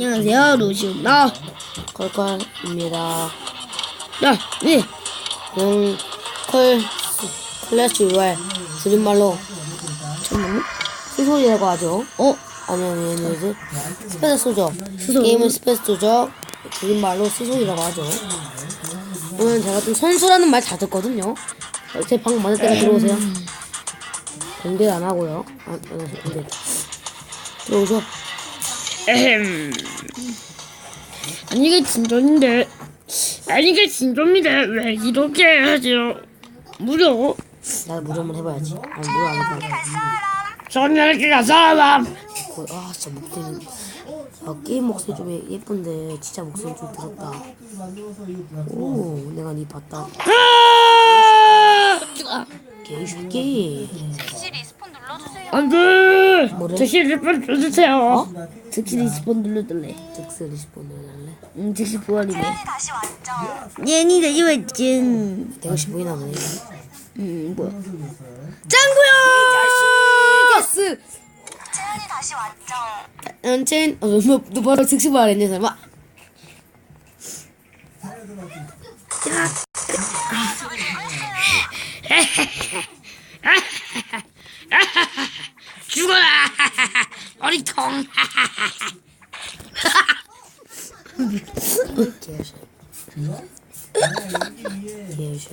안녕하세요, 루시입니다. 컬컬입니다. 야, 네. 음, 컬, 클래시 왜 줄임말로 잠깐만요. 수소리라고 하죠. 어, 아니, 아니, 아니, 스페스 소죠. 수소. 게임은 스페스 소죠. 줄임말로 수소리라고 하죠. 오늘 제가 좀 선수라는 말 다 듣거든요. 어, 제 방금 맞을 때가 들어오세요. 공개 안 하고요. 아, 아, 공개. 들어오죠. 에헴. 아니, 이게 진짜인데. 아니, 이게 진짜입니다. 왜 이렇게 하죠? 무려. 나 무료 한번 해봐야지. 아, 무료 안 해봐. 전열기가 사람. 거의, 아, 진짜 목소리. 아, 게임 목소리 좀 예- 예쁜데, 진짜 목소리 좀 들었다. 오, 내가 니 봤다. 아! 개새끼. 혹시 리스폰 눌러주세요. 안 돼! 뭐래? 즉시 리폰 줘주세요. 즉시 리스폰 눌러달래. 득스 리스폰을 할래? 응, 즉시 부활이네. 다시 왔죠. 얘니 되지 왔진. 내가 15이나 보네. 음, 뭐야. 짱구야! 득스! 채연이 다시 왔죠. 연첸, 어, 너, 너 바로 득스 말했냐, 설마? 죽어라! 어리통! 개새끼.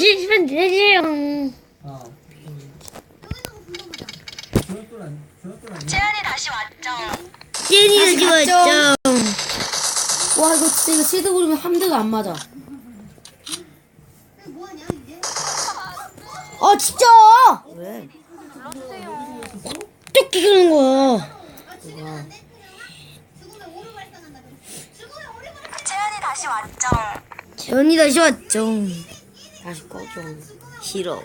집엔 되지요. 채연이 다시 왔죠. 왔죠. 와 이거 진짜 이거 시드 부르면 한 대도 안 맞아. 아, 진짜! 왜? 어떻게 그런 거야? 채연이 다시 왔죠. 제니 다시 왔죠. 다시 꺼줘. 싫어.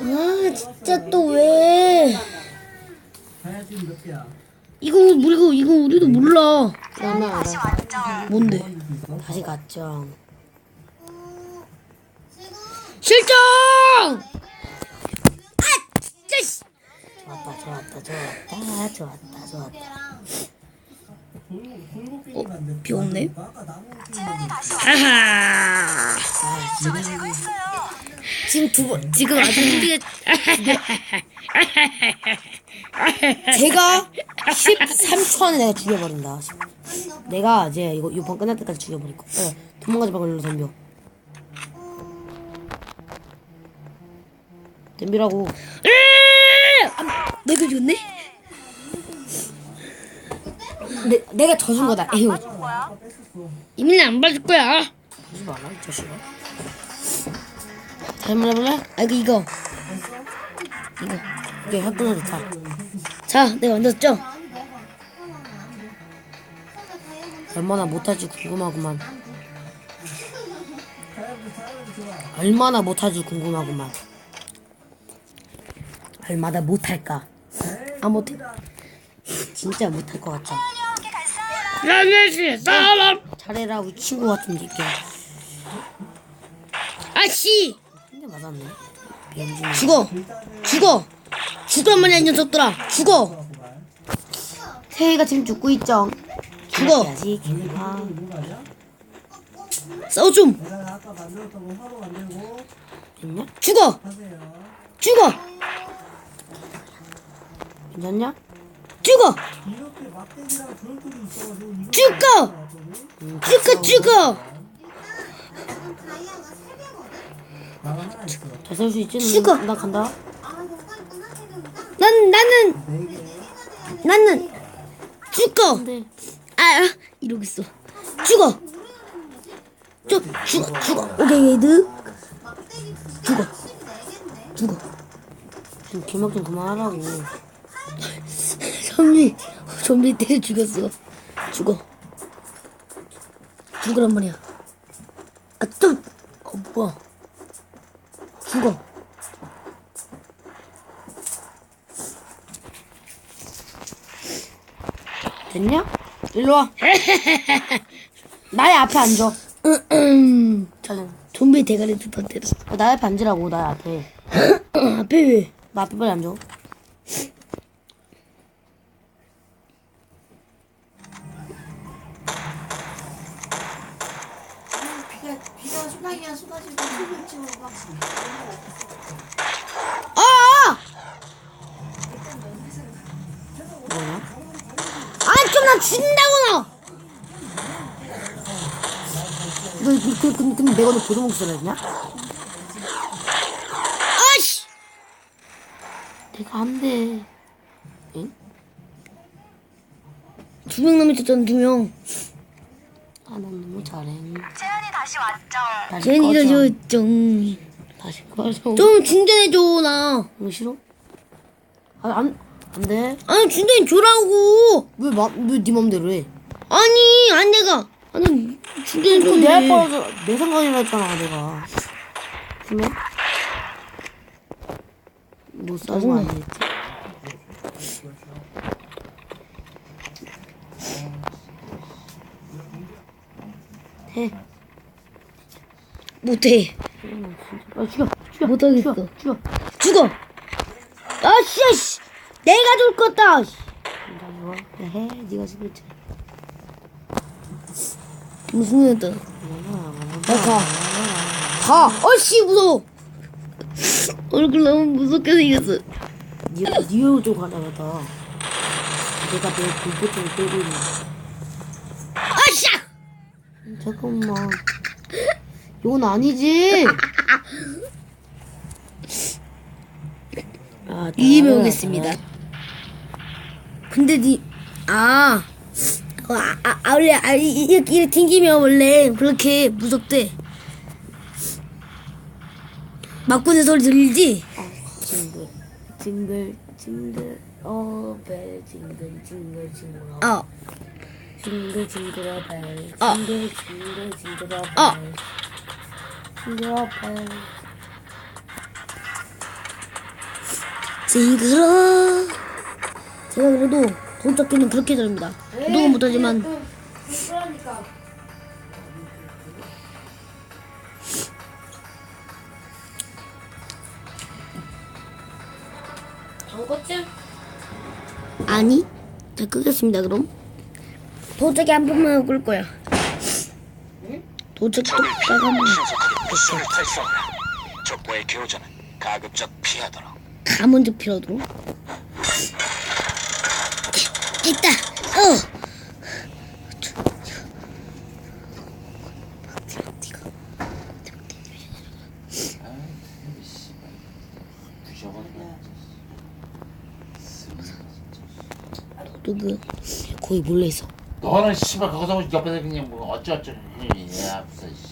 아, 진짜 또 왜? 이거 우리가 이거 우리도 몰라. 다시 알아. 뭔데? 다시 갔죠. 실종! 아, 진짜. 씨. 좋았다, 좋았다, 좋았다, 좋았다, 좋았다. 어, 비 오네. 채연이 다시 왔. 하하. 지금 두 번, 지금 아주 힘들게. 제가 13초 안에 내가 죽여버린다. 내가 이제 이거 이번 끝날 때까지 죽여버릴 거. 어, 도망가지 말고 일로 덤벼. 덤비라고. 내가 줬네? 내, 내가 져준 거다. 에휴. 뭐야? 이민이 안 받을 거야. 하지 마라, 이 자식아. 다시 한번 해볼래? 아, 이거 이거. 이게 학교는 좋다. 자, 내가 만들었죠? 얼마나 못할지 궁금하구만. 얼마나 못할지 궁금하구만. 얼마나 못할까? 아, 못해. 진짜 못할 것 같다. 라면씨 사람. 잘해라고 친구 같은 새끼야. 아씨. 근데 맞았네. 비행중. 죽어. 죽어. 말이야, 이 녀석들아. 죽어. 태희가 지금 죽고 있죠. 죽어. 해야지. 아, 싸워 좀. 됐냐? 죽어. 죽어. 괜찮냐? 죽어. 죽어. 죽어 죽어. 잘살 수 있지? 죽어. 나 간다. 난 나는 나는 죽어. 근데 아 이러고 있어. 죽어. 저 죽어 죽어. 오케이 헤드. 죽어. 죽어. 좀 개막 좀 그만하라고. 좀비 좀비 때려 죽였어. 죽어. 죽으란 말이야. 아 또. 어 뭐야? 죽어. 됐냐? 일로 와. 나의 앞에 앉아. 촬영. 좀비 대가리 두번 때렸어. 나의 앉으라고 나의 앞에. 앞에 왜? 나 앞에 빨리 앉아. 비가 비가 소나기가 쏟아지고 춤을 추고 막 아! 뭐야? 아, 좀나 죽는다고 너. 너, 그, 그, 그, 근데 내가 너 보조목 쓰라 했냐? 아씨. 내가 안 돼. 응? 두명 남았었잖아, 두 명. 아, 난 너무 잘해. 재현이 다시 왔죠. 다시 쟤는 꺼져. 이러죠. 다시 꺼져. 좀 중전해줘, 나. 이거 싫어? 아, 안, 안 돼. 아니, 중전 줘라고. 왜, 마, 왜네 맘대로 해? 아니, 안 내가. 아니, 중전해 줘. 내할 거라서 내 생각이라 했잖아, 내가. 그러면? 뭐 싸운 거 아니겠지? 해. 못해. 아, 죽여, 죽여. 못하겠어. 죽여. 죽어. 아씨, 아씨. 내가 죽을 거다. 씨. 나 해. 네가 죽였지. 무슨 일이다. 나 가. 가. 어씨, 무서워. 얼굴 너무 무섭게 생겼어. 니가 니가 좀 가져가다. 내가 내 불꽃을 끌고 있는. 잠깐만. 이건 아니지. 아, 이기면 오겠습니다. 근데 니, 아, 어, 아, 아, 아, 원래, 아, 이- 이렇게, 이렇게 튕기면 원래 그렇게 무섭대. 막구는 소리 들리지? 징글, 징글, 징글, 어, 벨, 징글, 징글, 징글, 어. 어, 징글, 징글, 벨, 어. 징글, 징글, 징글, 벨, 어. 징글, 벨. 징그러. 제가 그래도 돈 찾기는 그렇게 잘합니다. 누구 못하지만. 방거쯤? 아니, 자, 끄겠습니다, 그럼. 도착이 한 번만 끌 거야. 적과의 교전은 가급적 피하도록. 가 먼저 필요하도록. 있다. 어. 누구? 거의 몰래 있어. 너는 씨발 거기서 옆에서 그냥 뭐 어쩌어쩌 야 무슨 씨.